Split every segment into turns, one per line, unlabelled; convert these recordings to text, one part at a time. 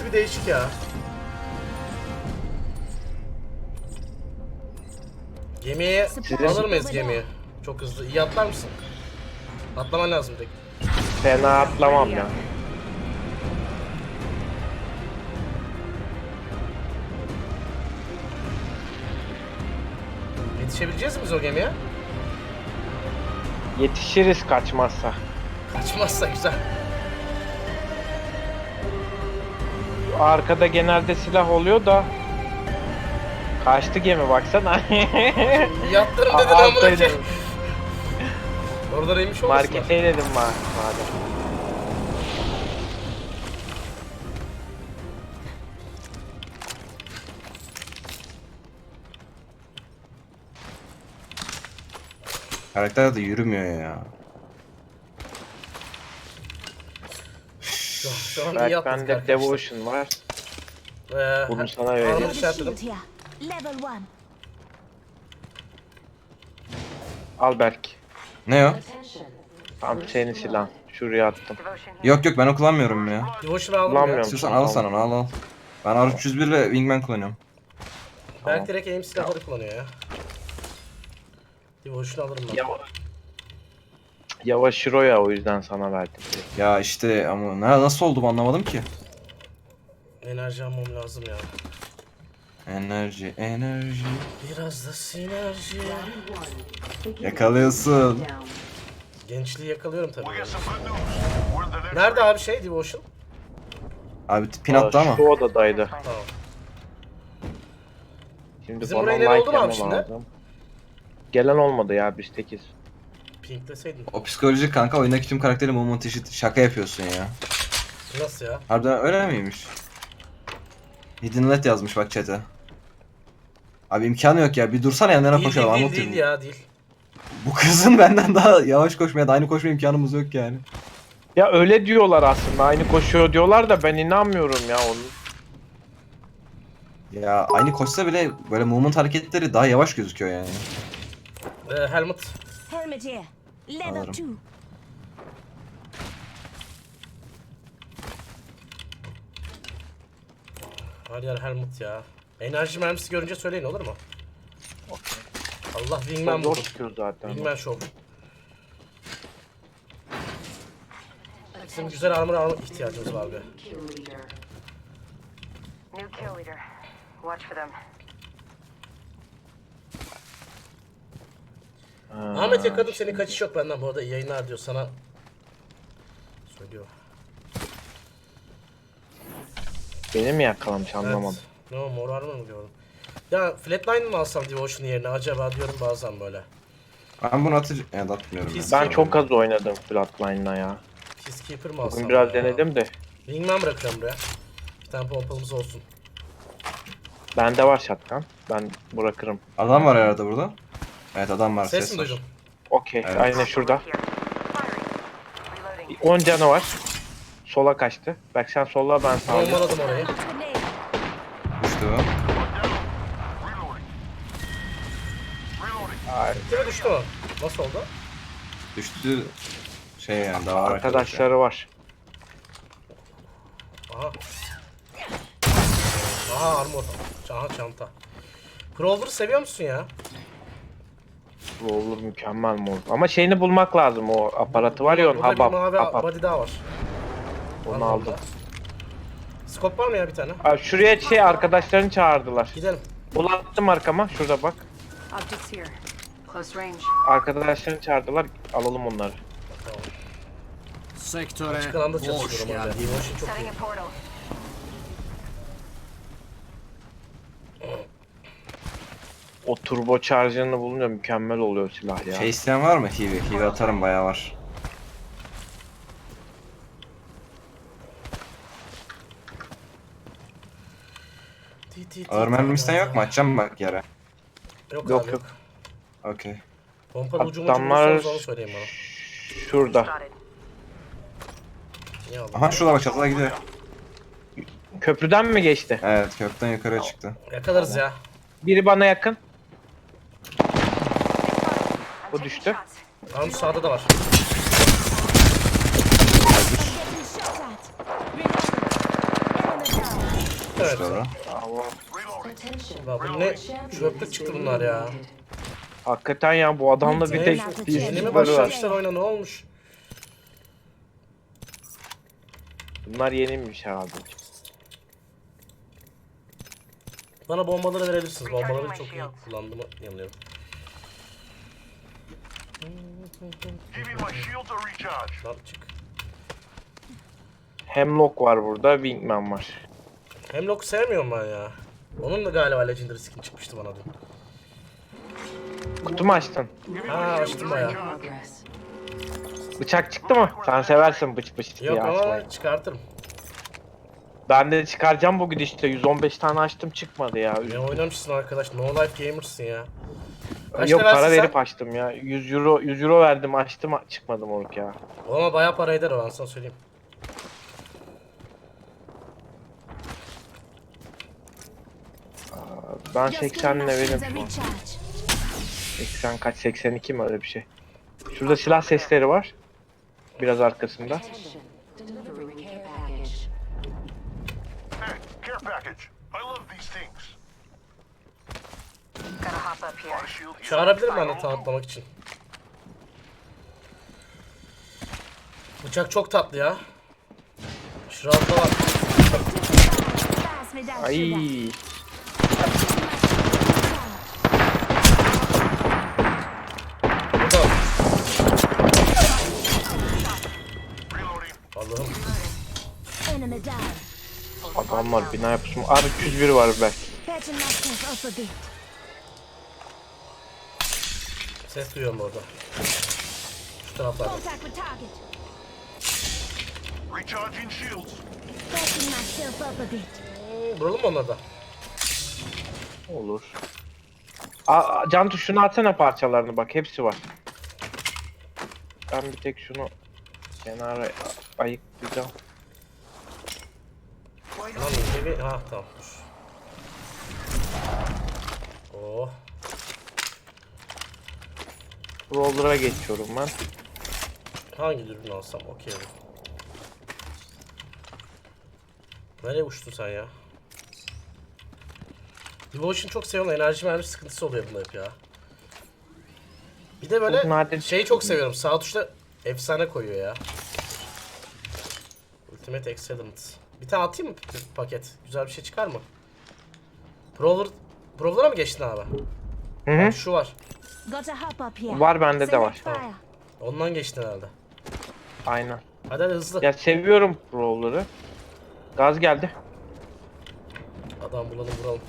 hepsi bir değişik ya. Gemiye alır mıyız gemiyi? Çok hızlı. İyi atlar mısın? Atlaman lazım tek.
Fena atlamam ya.
Yetişebileceğiz mi biz o gemiye?
Yetişiriz kaçmazsa.
Kaçmazsa güzel.
Arkada genelde silah oluyor da. Kaçtı gemi baksana.
Yattırım dedin amına koyayım. Orada inmiş olmasın?
Markete dedim ma madem.
Karakter de yürümüyor ya.
Şu, şu an iyi
Belki
atladık
bende
arkadaşlar.
Devotion var.
Ee,
Bunu sana vereyim.
one.
Al Berk.
Ne o?
Tam senin silahın. Şuraya attım.
Yok yok ben o kullanmıyorum ya.
Devotion'ı aldım
Kullanmıyorum.
ya.
İstiyorsan al sana onu al al. Ben R301 ile Wingman kullanıyorum.
Berk direkt aim silahları kullanıyor ya. Devotion'ı alırım ben.
Yavaş. Yavaş Shiro ya o yüzden sana verdim.
Ya işte ama ne, nasıl oldu bu anlamadım ki.
Enerji almam lazım ya.
Enerji, enerji.
Biraz da sinerji.
Yakalıyorsun.
Gençliği yakalıyorum tabii. Nerede abi şey Devotion?
Abi pin attı
Aa,
ama.
Şu odadaydı.
Tamam.
Şimdi
Bizim
bana
buraya
like
oldu mu abi
yapmam
şimdi?
Gelen olmadı ya biz tekiz.
Pink deseydin.
O psikolojik kanka oyundaki tüm karakteri movement eşit şaka yapıyorsun ya.
Nasıl ya?
Harbiden öyle miymiş? Hidden Let yazmış bak chat'e. Abi imkanı yok ya bir dursana yanlarına
Değil
koşalım
değil, değil,
anlatayım.
değil ya değil.
Bu kızın benden daha yavaş koşmaya da aynı koşma imkanımız yok yani.
Ya öyle diyorlar aslında. Aynı koşuyor diyorlar da ben inanmıyorum ya onun.
Ya aynı koşsa bile böyle movement hareketleri daha yavaş gözüküyor yani.
Ee, helmet.
Helmet here. Level
Alırım.
two.
Her yer helmet ya. Enerji mermisi görünce söyleyin olur mu? Allah Wingman
zor çıkıyor zaten.
Wingman show. Bizim güzel armor alma ihtiyacımız var be.
New kill leader. Watch for them.
Ahmet yakaladım senin kaçış yok benden bu arada iyi yayınlar diyor sana. Söylüyor.
Beni mi yakalamış anlamadım.
Evet. Ne o mor armor mu gördüm? Ya flatline mı alsam Devotion yerine acaba diyorum bazen böyle.
Ben bunu atacağım. Ya da atmıyorum.
Pis-.
Ben çok az oynadım Flatline'la ya.
Peacekeeper mı alsam?
Bugün biraz
ya?
denedim de.
Wingman bırakıyorum buraya. Bir tane pompalımız olsun.
Bende var shotgun. Ben bırakırım.
Adam var herhalde burada. Evet adam var.
Ses
Ses,
mi duydun?
Okey.
Evet.
Aynen şurada.
Here. Firing. Reloading.
10 canı var. Sola kaçtı. Bak sen sola ben sağa.
Bombaladım orayı.
Düştü o.
Mi düştü mü? Nasıl oldu?
Düştü. Şey yani daha var
Arkadaşları var.
Aha. Aha armor. Aha çanta. Crawler'ı seviyor musun ya?
Bu olur mükemmel mi olur? Ama şeyini bulmak lazım o aparatı var ya onun
Burada bir
habab.
mavi body daha var.
Onu aldım.
Scope var mı ya bir tane?
Abi şuraya şey arkadaşlarını çağırdılar.
Gidelim.
Ulattım arkama. Şurada bak.
Objects here. Close range.
Arkadaşlarını çağırdılar. Alalım onları.
Sektöre
Açık alanda
hoş
çalışıyorum
geldin.
Setting a portal.
O turbo charger'ını bulunca mükemmel oluyor silah ya.
Şey isteyen var mı? Hivi. Hivi atarım bayağı var. Ağır
ti,
mermi
ti,
isteyen yok mu? Açacağım bak yere.
Yok,
Yok,
abi,
yok.
Okey.
Pompalı ucumu
Adamlar
ucumu onu söyleyin bana.
şurada.
Aldın?
Aha şurada bak çatıda gidiyor.
Köprüden mi geçti?
Evet kökten yukarıya çıktı.
Yakalarız ya.
Biri bana yakın. Bu düştü.
Tamam sağda da var. Evet. Lan bu ne çöplük çıktı bunlar ya.
Hakikaten ya bu adamla bir tek bir var.
başlamışlar oyuna ne olmuş?
Bunlar yeniymiş herhalde.
Bana bombaları verebilirsiniz. Bombaları çok iyi kullandığımı yanılıyorum.
Giving my shields a recharge.
Lan çık.
Hemlock var burada, Wingman var.
Hemlock'u sevmiyorum ben ya. Onun da galiba Legendary skin çıkmıştı bana dün.
Kutu mu açtın?
Ha açtım bayağı.
Progress.
Bıçak çıktı mı? Sen seversin bıç bıç diye
Yok
açmayı.
ama çıkartırım.
Ben de çıkaracağım bugün işte 115 tane açtım çıkmadı ya.
Ne oynamışsın arkadaş? No Life Gamers'ın ya. Kaç
Yok para
levelsin sen?
verip açtım ya. 100 euro 100 euro verdim açtım çıkmadı moruk ya.
O ama bayağı para eder o ben sana söyleyeyim.
Ben
Just
80
giving my
levelim şu an.
recharge.
80 kaç 82 mi öyle bir şey. Şurada silah sesleri var. Biraz arkasında.
Çağırabilirim ben de tanıtlamak için. Bıçak çok tatlı ya. Şurada var.
Ay.
Burada. Allah'ım.
Down.
Adamlar bina yapışmış. Abi 201 var belki.
Catching myself up a bit.
Ses duyuyorum orada. Şu taraflarda.
Contact with target.
Recharging shields.
Catching myself up a bit.
Hmm, Vuralım mı onları da?
Olur. Aa, can tuşunu atsana parçalarını bak hepsi var. Ben bir tek şunu kenara ayıklayacağım.
Lan evi... Ha tamam. Oh.
Roller'a geçiyorum ben.
Hangi dürbün alsam? Okey. Nereye uçtun sen ya? Devotion çok seviyorum. Enerji mermisi sıkıntısı oluyor bunda hep ya. Bir de böyle şeyi çok seviyorum. Sağ tuşla efsane koyuyor ya. Ultimate Excellent. Bir tane atayım mı bir paket? Güzel bir şey çıkar mı? Brawler... Brawler'a mı geçtin abi?
Hı hı.
Şu var.
Gotta hop up here.
Var bende de var.
Fire.
Ondan geçtin herhalde.
Aynen.
Hadi hadi hızlı.
Ya seviyorum Roller'ı. Gaz geldi.
Adam bulalım vuralım.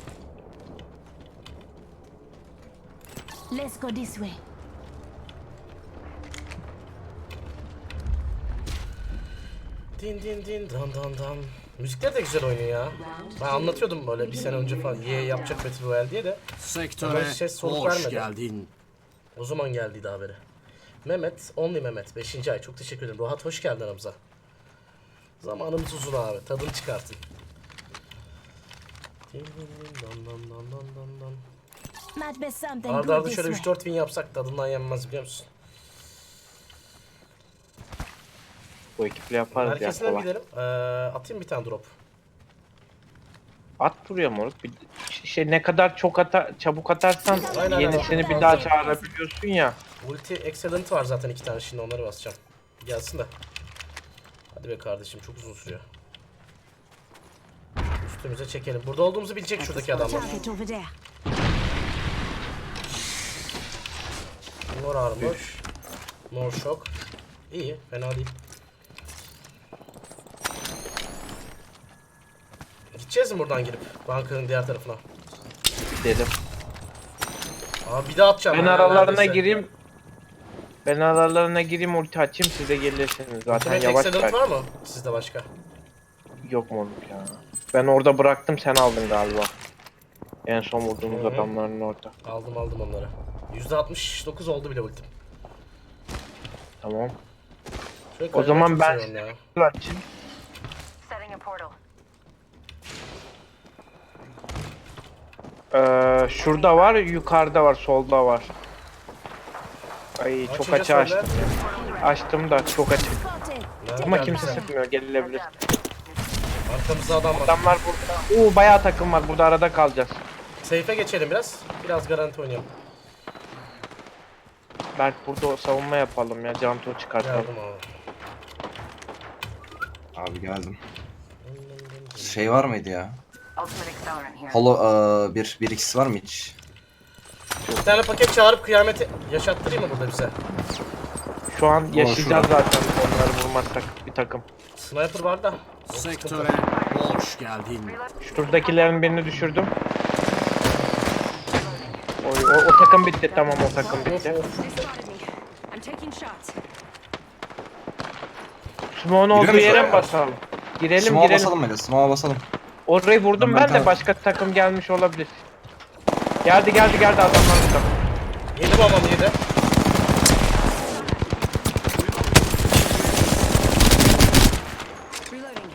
Let's go this way.
Din din din dan dan dan. Müzikler de güzel oynuyor ya. Ben anlatıyordum böyle bir sene önce falan. Ye yapacak Battle Royale diye de.
Sektöre
ses soluk
hoş
vermedi.
geldin.
O zaman geldiydi haberi. Mehmet, Only Mehmet. 5. ay. Çok teşekkür ederim. Rahat hoş geldin aramıza. Zamanımız uzun abi. Tadını çıkartın. Arda arda şöyle
way.
3-4 win yapsak tadından yenmez biliyor musun?
Bu ekiple yaparız ya
Herkesine mi
kolay.
gidelim? Ee, atayım bir tane drop.
At buraya moruk. Bir, şey ne kadar çok atar, çabuk atarsan
Aynen,
yenisini
aynen.
bir daha çağırabiliyorsun ya.
Ulti Excellent var zaten iki tane şimdi onları basacağım. Gelsin de. Hadi be kardeşim çok uzun sürüyor. Üstümüze çekelim. Burada olduğumuzu bilecek şuradaki adamlar.
Target over there.
Mor armor. Mor şok. İyi fena değil. Gideceğiz mi buradan girip bankanın diğer tarafına?
Dedim.
Abi bir daha atacağım.
Ben
ya,
aralarına
neredeyse.
gireyim. Ben aralarına gireyim ulti açayım siz de gelirsiniz. Zaten
Ultimate
yavaş
Excellent var mı sizde başka?
Yok moruk ya. Ben orada bıraktım sen aldın galiba. En son vurduğumuz
Hı hı.
adamların orada.
Aldım aldım onları. %69 oldu bile ultim.
Tamam.
Şöyle
O zaman ben-
ya.
Açayım.
Setting a portal.
Ee, şurada var, yukarıda var, solda var. Ay çok açı açtım. Açtım da çok açık.
Nerede
Ama kimse
sen?
sıkmıyor, gelebilir.
Arkamızda adam var.
Adamlar burada. Oo bayağı takım var. Burada arada kalacağız.
Seyfe geçelim biraz. Biraz garanti oynayalım.
Berk burada savunma yapalım ya. Canto çıkartalım.
Geldim abi.
Abi geldim. Şey var mıydı ya? Holo eee, bir, bir ikisi var mı hiç?
Bir tane paket çağırıp kıyameti yaşattırayım mı burada bize?
Şu an yaşayacağız zaten onları vurmazsak bir takım.
Sniper var da.
Sektöre hoş geldin.
Şuradakilerin birini düşürdüm. O, o, o takım bitti. Tamam o takım bitti. Smoke'un olduğu
muyuz
yere
oraya?
mi basalım? Girelim
Smoke'a
girelim.
basalım öyle. Smoke'a basalım.
Orayı vurdum
Ben
ben de
tamam.
başka takım gelmiş olabilir. Geldi geldi geldi adamlar burada.
Yedi babam yedi.
Reloading.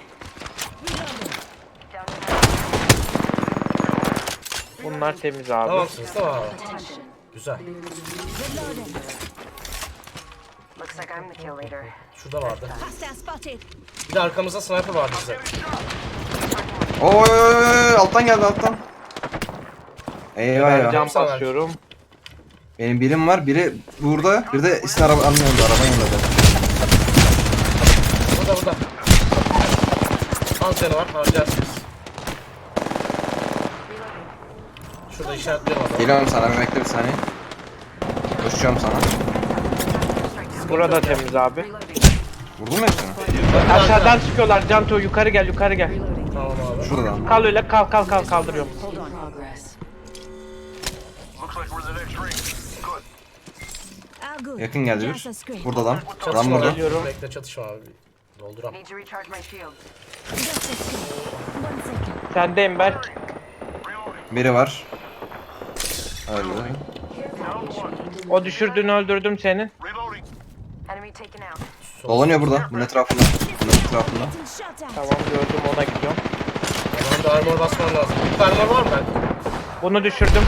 Bunlar temiz abi.
Tamam.
Attention.
Güzel.
Looks like I'm the kill leader.
Şurada vardı.
Hostile spotted.
Bir de arkamızda sniper vardı bize.
Oy oy oy oy, alttan geldi alttan. Eyvah
Ben
eyvah.
cam basıyorum.
Benim birim var. Biri burada. Bir de isin araba anlıyordu. Arabanın yanında.
Burada burada. Anteni var harcarsınız. Şurada işaretliyorum adamı.
Geliyorum sana. Bir bekle bir saniye. Koşacağım sana.
Burada temiz abi.
Vurdun mu hepsini?
Aşağıdan çıkıyorlar. Canto yukarı gel yukarı gel.
Tamam abi.
Şuradan.
Kal öyle kal kal kal kaldırıyorum.
Hold on. Progress.
Looks like we're in the next ring. Good.
All good.
Yakın geldi bir. Burada lan. Adam
Çatışma
burada.
Geliyorum.
Bekle çatışma abi. Dolduram.
Need to recharge my shield.
Just a screen. One second.
Sendeyim.
Reloading.
Biri var. Öldü.
O düşürdüğünü öldürdüm senin.
Dolanıyor burada. Bunun etrafında. Bunun etrafında.
Tamam gördüm ona gidiyorum.
Tamam da armor basman lazım. Bir armor var mı ben?
Bunu düşürdüm.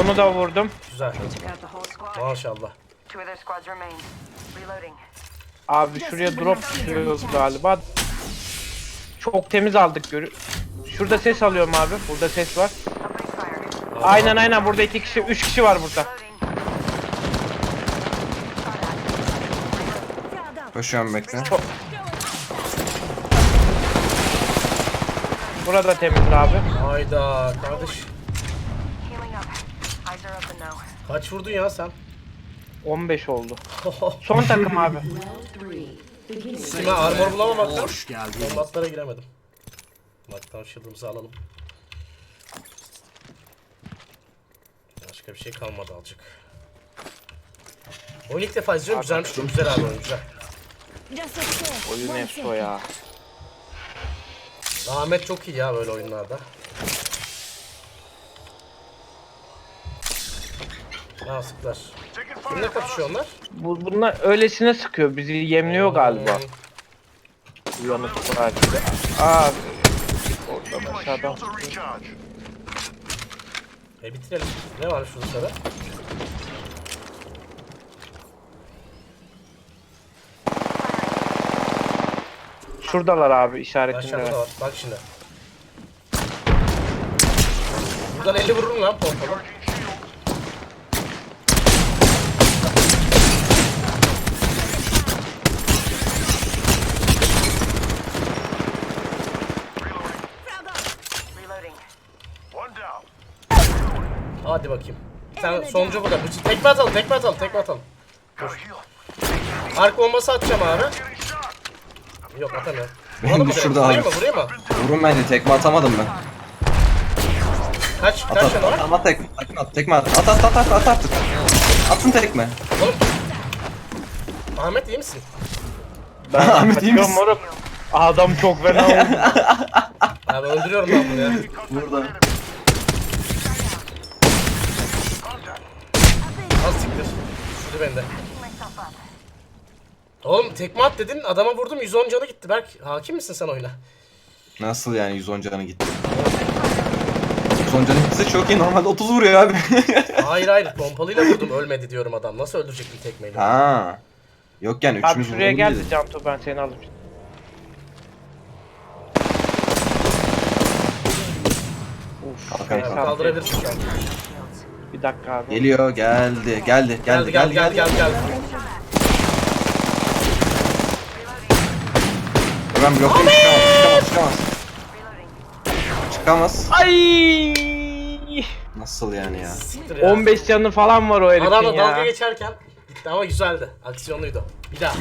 Onu da vurdum.
Güzel. Maşallah.
Abi şuraya drop düşüyor galiba. Çok temiz aldık görü. Şurada ses alıyorum abi. Burada ses var. Aynen aynen burada iki kişi, üç kişi var burada.
Koşuyorum bekle.
Burada temiz abi.
Hayda kardeş. Kaç vurdun ya sen?
15 oldu. Son takım abi.
Kime armor bulamamaktan
Hoş geldin.
kombatlara giremedim. Maktan shield'ımızı alalım. Başka bir şey kalmadı alacak. Oyun ilk defa izliyorum. Güzelmiş. Çok güzel abi oyun güzel.
Oyun
second.
ya.
Ahmet çok iyi ya böyle oyunlarda. Ha sıklar.
Taking
Kimle kapışıyor onlar?
Bu, bunlar öylesine sıkıyor. Bizi yemliyor galiba.
Hmm,
Uyanık var. Aa. Oradan aşağıdan.
E bitirelim. Ne var şurada sarı?
Şuradalar abi işaretinde.
Aşağıda da var. Bak şimdi. Buradan 50 vururum lan pompalı. Hadi bakayım. Sen sonuncu burada. Tekme atalım, tekme atalım, tekme atalım.
Heal.
Arka bombası atacağım abi. Yok atamıyorum.
Benim
Vuralım mı
düşürdü
direkt? Vurayım
abi.
mı? Vurayım mı?
Vurun bence. Tekme atamadım ben.
Kaç,
At
kaç
at.
tane var?
At, at tekme. Tekme at. Tekme at. At at at at at artık. Atın tekme.
Oğlum. Ahmet iyi misin?
Ben
Ahmet iyi misin?
Adam çok fena oldu.
Abi öldürüyorum ben bunu ya.
Burada.
Az siktir. Şurada bende. Oğlum tekme at dedin adama vurdum 110 canı gitti Berk. Hakim misin sen oyuna?
Nasıl yani 110 canı gitti? 110 canı gitse çok iyi. Normalde 30 vuruyor abi.
Hayır hayır pompalıyla vurdum ölmedi diyorum adam. Nasıl öldürecektim tekmeyle?
ha. Yok yani
Abi
üçümüz
şuraya
vuralım
gel
dedi.
Canto ben seni alırım. Uf,
Kalk, kalk,
neyse
kalk.
abi.
Kaldırabilirsin şu an.
Bir dakika abi.
Geliyor geldi geldi
Geldi geldi geldi geldi geldi.
Ben bloklayayım çıkamaz çıkamaz çıkamaz. Çıkamaz.
Ay!
Nasıl yani ya?
Siktir ya.
15 canı falan var o herifin
Adamla dalga
ya.
geçerken gitti ama güzeldi. Aksiyonluydu. Bir daha.